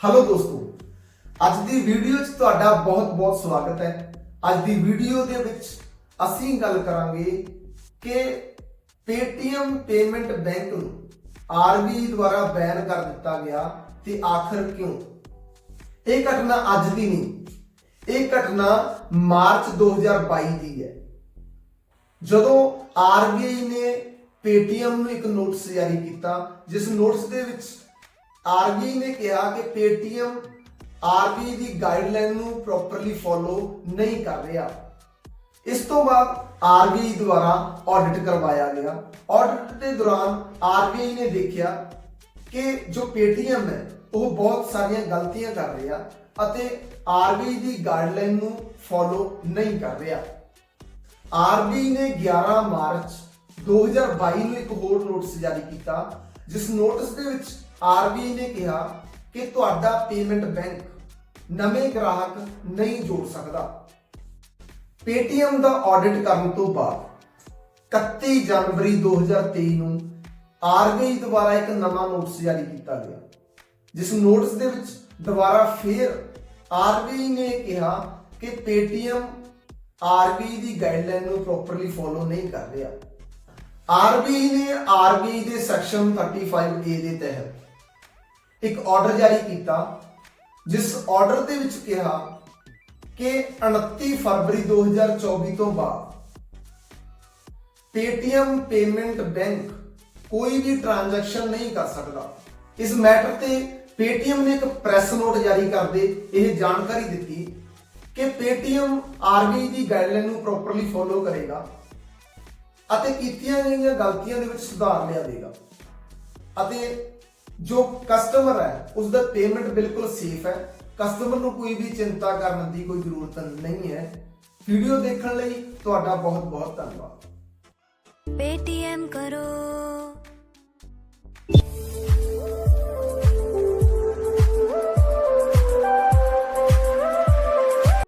Hello ਦੋਸਤੋ, ਅੱਜ ਦੀ video 'ਚ ਤੁਹਾਡਾ ਬਹੁਤ-ਬਹੁਤ ਸਵਾਗਤ ਹੈ। ਅੱਜ ਦੀ ਵੀਡੀਓ ਦੇ ਵਿੱਚ ਅਸੀਂ ਗੱਲ ਕਰਾਂਗੇ ਕਿ Paytm ਪੇਮੈਂਟ ਬੈਂਕ ਨੂੰ RBI ਦੁਆਰਾ ਬੈਨ ਕਰ ਦਿੱਤਾ ਗਿਆ ਤੇ ਆਖਰ ਕਿਉਂ? ਇਹ ਘਟਨਾ ਅੱਜ ਦੀ ਨਹੀਂ, ਇਹ ਘਟਨਾ ਮਾਰਚ 2022 ਦੀ ਹੈ। ਜਦੋਂ RBI ਨੇ Paytm ਨੂੰ ਇੱਕ ਨੋਟਿਸ ਜਾਰੀ ਕੀਤਾ, ਜਿਸ ਨੋਟਿਸ ਦੇ ਵਿੱਚ RBI ਨੇ ਕਿਹਾ ਕਿ Paytm RBI ਦੀ ਗਾਈਡਲਾਈਨ ਨੂੰ ਪ੍ਰੋਪਰਲੀ ਫੋਲੋ ਨਹੀਂ ਕਰ ਰਿਹਾ। ਇਸ ਤੋਂ ਬਾਅਦ RBI ਦੁਆਰਾ ਆਡਿਟ ਕਰਵਾਇਆ ਗਿਆ। ਆਡਿਟ ਦੇ ਦੌਰਾਨ RBI ਨੇ ਦੇਖਿਆ ਕਿ ਜੋ Paytm ਹੈ, ਉਹ ਬਹੁਤ ਸਾਰੀਆਂ ਗਲਤੀਆਂ ਕਰ ਰਿਹਾ ਅਤੇ RBI ਦੀ ਗਾਈਡਲਾਈਨ ਨੂੰ ਫੋਲੋ ਨਹੀਂ ਕਰ ਰਿਹਾ। ਆਰਬੀਆਈ ਨੇ 11 ਮਾਰਚ 2022 ਨੂੰ ਇੱਕ ਹੋਰ ਨੋਟਿਸ ਜਾਰੀ ਕੀਤਾ ਜਿਸ ਨੋਟਿਸ ਦੇ ਵਿੱਚ ਆਰਬੀਆਈ ਨੇ ਕਿਹਾ ਕਿ ਤੁਹਾਡਾ ਪੇਮੈਂਟ ਬੈਂਕ ਨਵੇਂ ਗ੍ਰਾਹਕ ਨਹੀਂ ਜੋੜ ਸਕਦਾ। Paytm ਦਾ ਆਡਿਟ ਕਰਨ ਤੋਂ ਬਾਅਦ 31 ਜਨਵਰੀ 2023 ਨੂੰ ਆਰਬੀਆਈ ਦੁਆਰਾ ਇੱਕ ਨਵਾਂ ਨੋਟਿਸ ਜਾਰੀ ਕੀਤਾ ਗਿਆ, ਜਿਸ ਨੋਟਿਸ ਦੇ ਵਿੱਚ ਦੁਬਾਰਾ ਫੇਰ ਆਰਬੀਆਈ ਨੇ ਕਿਹਾ ਕਿ Paytm ਆਰਬੀਆਈ ਦੀ ਗਾਈਡਲਾਈਨ ਨੂੰ ਪ੍ਰੋਪਰਲੀ ਫੋਲੋ ਨਹੀਂ ਕਰ ਰਿਹਾ। ਆਰਬੀਆਈ ਨੇ ਆਰਬੀਆਈ ਦੇ ਸੈਕਸ਼ਨ 35A ਦੇ ਤਹਿਤ ਇੱਕ ਆਰਡਰ ਜਾਰੀ ਕੀਤਾ, ਜਿਸ ਆਰਡਰ ਦੇ ਵਿੱਚ ਕਿਹਾ ਕਿ 29 ਫਰਵਰੀ 2024 ਤੋਂ ਬਾਅਦ Paytm ਪੇਮੈਂਟ ਬੈਂਕ ਕੋਈ ਵੀ ਟ੍ਰਾਂਜੈਕਸ਼ਨ ਨਹੀਂ ਕਰ ਸਕਦਾ। ਇਸ ਮੈਟਰ ਤੇ Paytm ਨੇ ਇੱਕ ਪ੍ਰੈਸ ਨੋਟ ਜਾਰੀ ਕਰਦੇ ਇਹ ਜਾਣਕਾਰੀ ਦਿੱਤੀ ਕਿ Paytm RBI ਦੀ ਗਾਈਡਲਾਈਨ ਨੂੰ ਪ੍ਰੋਪਰਲੀ ਫੋਲੋ ਕਰੇਗਾ। ਅਤੇ ਕੀਤੀਆਂ ਗਈਆਂ ਗਲਤੀਆਂ ਦੇ ਵਿੱਚ ਸੁਧਾਰ ਲਿਆਵੇਗਾ। ਅਤੇ ਜੋ ਕਸਟਮਰ ਹੈ ਉਸ ਦਾ ਪੇਮੈਂਟ ਬਿਲਕੁਲ ਸੇਫ ਹੈ। ਕਸਟਮਰ ਨੂੰ ਕੋਈ ਵੀ ਚਿੰਤਾ ਕਰਨ ਦੀ ਕੋਈ ਜ਼ਰੂਰਤ ਨਹੀਂ ਹੈ। ਵੀਡੀਓ ਦੇਖਣ ਲਈ ਤੁਹਾਡਾ ਬਹੁਤ ਬਹੁਤ ਧੰਨਵਾਦ। ਪੇਟੀਐਮ ਕਰੋ।